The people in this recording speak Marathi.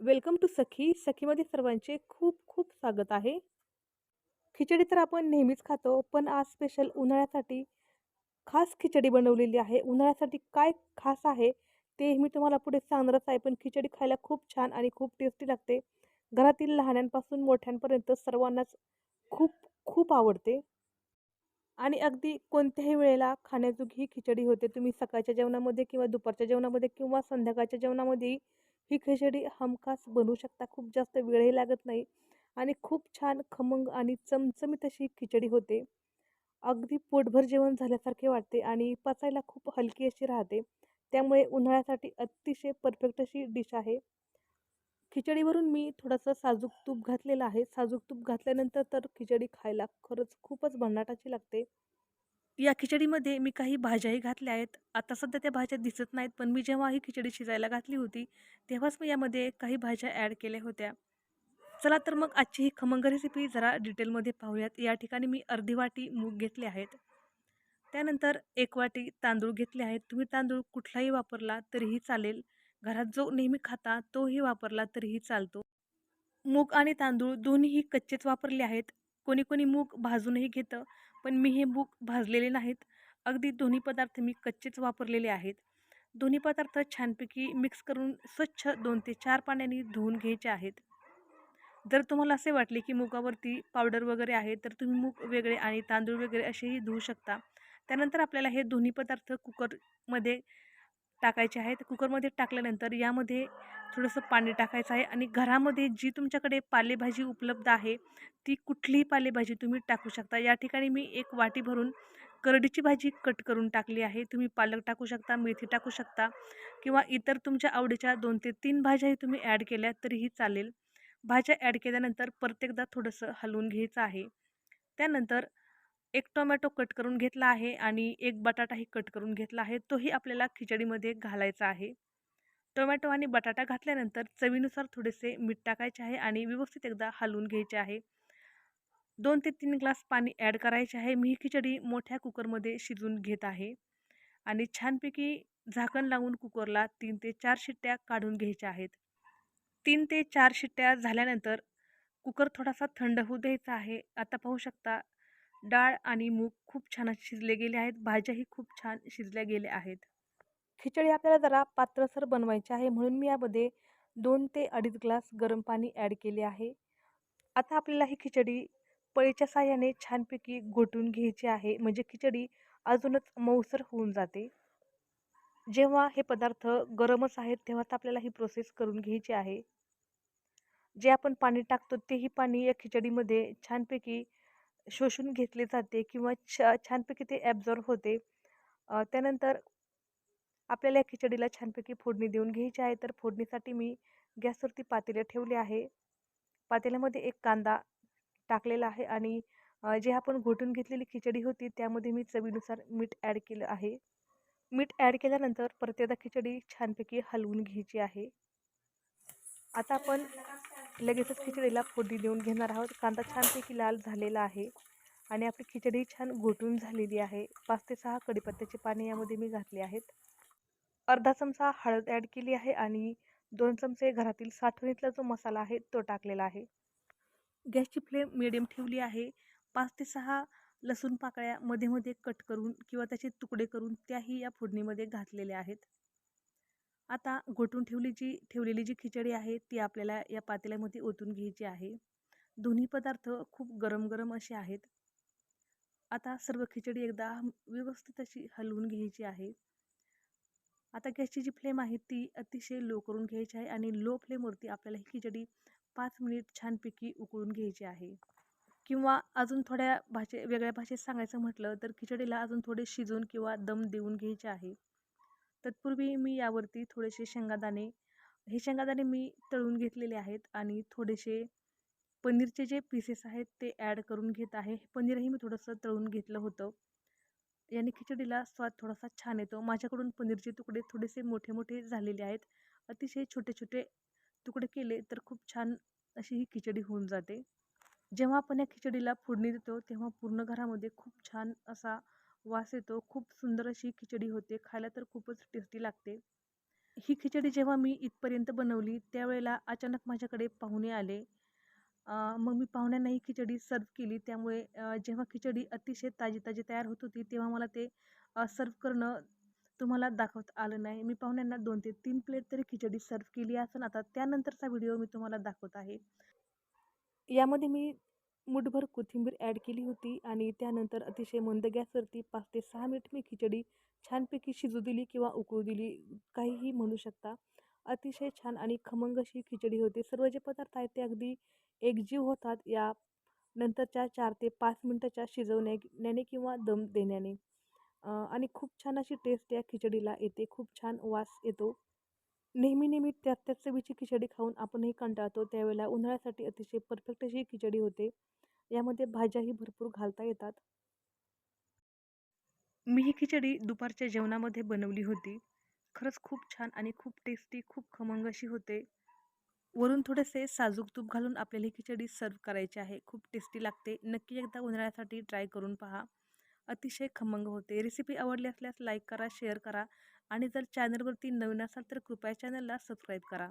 वेलकम टू सखी. सखीमध्ये सर्वांचे खूप खूप स्वागत आहे. खिचडी तर आपण नेहमीच खातो पण आज स्पेशल उन्हाळ्यासाठी खास खिचडी बनवलेली आहे. उन्हाळ्यासाठी काय खास आहे ते मी तुम्हाला पुढे सांगणारच आहे पण खिचडी खायला खूप छान आणि खूप टेस्टी लागते. घरातील लहानांपासून मोठ्यांपर्यंत सर्वांनाच खूप खूप आवडते. आणि अगदी कोणत्याही वेळेला खाण्याजोगी ही खिचडी होते. तुम्ही सकाळच्या जेवणामध्ये किंवा दुपारच्या जेवणामध्ये किंवा संध्याकाळच्या जेवणामध्येही ही खिचडी हमखास बनवू शकता. खूप जास्त वेळही लागत नाही आणि खूप छान खमंग आणि चमचमीत अशी खिचडी होते. अगदी पोटभर जेवण झाल्यासारखे वाटते आणि पचायला खूप हलकी अशी राहते. त्यामुळे उन्हाळ्यासाठी अतिशय परफेक्ट अशी डिश आहे. खिचडीवरून मी थोडंसं साजूक तूप घातलेलं आहे. साजूक तूप घातल्यानंतर तर खिचडी खायला खरंच खूपच भन्नाटाची लागते. या खिचडीमध्ये मी काही भाज्याही घातल्या आहेत. आता सध्या त्या भाज्या दिसत नाहीत पण मी जेव्हा ही खिचडी शिजायला घातली होती तेव्हाच मी यामध्ये काही भाज्या ॲड केल्या होत्या. चला तर मग आजची ही खमंग रेसिपी जरा डिटेलमध्ये पाहूयात. या ठिकाणी मी अर्धी वाटी मूग घेतले आहेत. त्यानंतर एक वाटी तांदूळ घेतले आहेत. तुम्ही तांदूळ कुठलाही वापरला तरीही चालेल. घरात जो नेहमी खाता तोही वापरला तरीही चालतो. मूग आणि तांदूळ दोन्हीही कच्चेच वापरले आहेत. कोणी कोणी मूग भाजूनही घेतं. पण मी हे मूग भाजलेले नाहीत. अगदी दोन्ही पदार्थ मी कच्चेच वापरलेले आहेत. दोन्ही पदार्थ छानपैकी मिक्स करून स्वच्छ दोन ते चार पाण्याने धुवून घ्यायचे आहेत. जर तुम्हाला असे वाटले की मुगावरती पावडर वगैरे आहे तर तुम्ही मूग वेगळे आणि तांदूळ वगैरे असेही धुवू शकता. त्यानंतर आपल्याला हे दोन्ही पदार्थ कुकरमध्ये टाकायचे आहेत कुकरमध्ये टाकल्यानंतर यामध्ये थोडंसं पाणी टाकायचं आहे आणि घरामध्ये जी तुमच्याकडे पालेभाजी उपलब्ध आहे ती कुठलीही पालेभाजी तुम्ही टाकू शकता. या ठिकाणी मी एक वाटी भरून करडीची भाजी कट करून टाकली आहे. तुम्ही पालक टाकू शकता मेथी टाकू शकता किंवा इतर तुमच्या आवडीच्या दोन ते तीन भाज्याही तुम्ही ॲड केल्या तरीही चालेल. भाज्या ॲड केल्यानंतर प्रत्येकदा थोडंसं हलवून घ्यायचं आहे. त्यानंतर एक टोमॅटो कट करून घेतला आहे आणि एक बटाटाही कट करून घेतला आहे. तोही आपल्याला खिचडीमध्ये घालायचा आहे. टोमॅटो आणि बटाटा घातल्यानंतर चवीनुसार थोडेसे मीठ टाकायचे आहे आणि व्यवस्थित एकदा हलवून घ्यायचे आहे. दोन ते तीन ग्लास पाणी ॲड करायचे आहे. मी ही खिचडी मोठ्या कुकरमध्ये शिजून घेत आहे. आणि छानपैकी झाकण लावून कुकरला तीन ते चार शिट्ट्या काढून घ्यायच्या आहेत. तीन ते चार शिट्ट्या झाल्यानंतर कुकर थोडासा थंड होऊ द्यायचा आहे. आता पाहू शकता डाळ आणि मूग खूप छान शिजले गेले आहेत. भाज्याही खूप छान शिजल्या गेल्या आहेत. खिचडी आपल्याला जरा पात्रसर बनवायची आहे. म्हणून मी यामध्ये दोन ते अडीच ग्लास गरम पाणी ॲड केले आहे. आता आपल्याला ही खिचडी पळीच्या साह्याने छानपैकी घोटून घ्यायची आहे. म्हणजे खिचडी अजूनच मऊसर होऊन जाते. जेव्हा हे पदार्थ गरमच आहेत तेव्हाच आपल्याला ही प्रोसेस करून घ्यायची आहे. जे आपण पाणी टाकतो तेही पाणी या खिचडीमध्ये छानपैकी शोषून घेतले जाते किंवा छ छानपैकी ते ॲब्झॉर्ब होते. त्यानंतर आपल्याला या खिचडीला छानपैकी फोडणी देऊन घ्यायची आहे. तर फोडणीसाठी मी गॅसवरती पातेले ठेवले आहे. पातेल्यामध्ये एक कांदा टाकलेला आहे आणि जे आपण घोटून घेतलेली खिचडी होती त्यामध्ये मी चवीनुसार मीठ ॲड केलं आहे. मीठ ॲड केल्यानंतर परत एकदा खिचडी छानपैकी हलवून घ्यायची आहे. आता आपण लगेचच खिचडीला फोडी देऊन घेणार आहोत. कांदा छानपैकी लाल झालेला आहे आणि आपली खिचडी छान घोटून झालेली आहे. पाच ते सहा कडीपत्त्याचे पाणी यामध्ये मी घातले आहेत. अर्धा चमचा हळद ॲड केली आहे आणि दोन चमचे घरातील साठवणीतला जो मसाला आहे तो टाकलेला आहे. गॅसची फ्लेम मिडियम ठेवली आहे. पाच ते सहा लसूण पाकळ्या मध्ये मध्ये कट करून किंवा त्याचे तुकडे करून त्याही या फोडणीमध्ये घातलेल्या आहेत. आता घोटून ठेवली जी ठेवलेली जी खिचडी आहे ती आपल्याला या पातेल्यामध्ये ओतून घ्यायची आहे. दोन्ही पदार्थ खूप गरम गरम असे आहेत. आता सर्व खिचडी एकदा व्यवस्थित अशी हलवून घ्यायची आहे. आता गॅसची जी फ्लेम आहे ती अतिशय लो करून घ्यायची आहे आणि लो फ्लेमवरती आपल्याला ही खिचडी पाच मिनिट छानपैकी उकळून घ्यायची आहे. किंवा अजून थोड्या भाषे वेगळ्या भाषेत सांगायचं म्हटलं तर खिचडीला अजून थोडे शिजून किंवा दम देऊन घ्यायचे आहे. तत्पूर्वी मी यावरती थोडेसे शेंगादाणे हे शेंगादाणे मी तळून घेतलेले आहेत आणि थोडेसे पनीरचे जे पीसेस आहेत ते ॲड करून घेत आहे. पनीरही मी थोडंसं तळून घेतलं होतं. याने खिचडीला स्वाद थोडासा छान येतो. माझ्याकडून पनीरचे तुकडे थोडेसे मोठे मोठे झालेले आहेत. अतिशय छोटे छोटे तुकडे केले तर खूप छान अशी ही खिचडी होऊन जाते. जेव्हा आपण या खिचडीला फोडणी देतो तेव्हा पूर्ण घरामध्ये खूप छान असा वास येतो खूप सुंदर अशी खिचडी होते खायला तर खूपच टेस्टी लागते. ही खिचडी जेव्हा मी इथपर्यंत बनवली त्यावेळेला अचानक माझ्याकडे पाहुणे आले. मग मी पाहुण्यांना ही खिचडी सर्व केली. त्यामुळे जेव्हा खिचडी अतिशय ताजी ताजी तयार होत होती तेव्हा मला ते सर्व करणं तुम्हाला दाखवता आलं नाही. मी पाहुण्यांना दोन ते तीन प्लेट तरी खिचडी सर्व केली असेल आता त्यानंतरचा व्हिडिओ मी तुम्हाला दाखवत आहे. यामध्ये मी मुठभर कोथिंबीर ॲड केली होती आणि त्यानंतर अतिशय मंद गॅसवरती पाच ते सहा मिनिट मी खिचडी छानपैकी शिजू दिली किंवा उकळू दिली काहीही म्हणू शकता. अतिशय छान आणि खमंग अशी खिचडी होते. सर्व जे पदार्थ आहेत ते अगदी एकजीव होतात या नंतरच्या चार ते पाच मिनटाच्या शिजवण्याने किंवा दम देण्याने. आणि खूप छान अशी टेस्ट या खिचडीला येते. खूप छान वास येतो. नेहमी नेहमी त्याच त्याच चवीची खिचडी खाऊन आपणही कंटाळतो. त्यावेळेला उन्हाळ्यासाठी अतिशय परफेक्ट अशी खिचडी होते. यामध्ये भाज्याही भरपूर घालता येतात. मी ही खिचडी दुपारच्या जेवणामध्ये बनवली होती. खरंच खूप छान आणि खूप टेस्टी खूप खमंग अशी होते. वरून थोडेसे साजूक तूप घालून आपल्याला ही खिचडी सर्व करायची आहे. खूप टेस्टी लागते. नक्की एकदा उन्हाळ्यासाठी ट्राय करून पहा. अतिशय खमंग होते. रेसिपी आवडली असल्यास लाईक करा शेअर करा. आणि जर चॅनलवरती नवीन असाल तर कृपया चॅनलला सबस्क्राईब करा.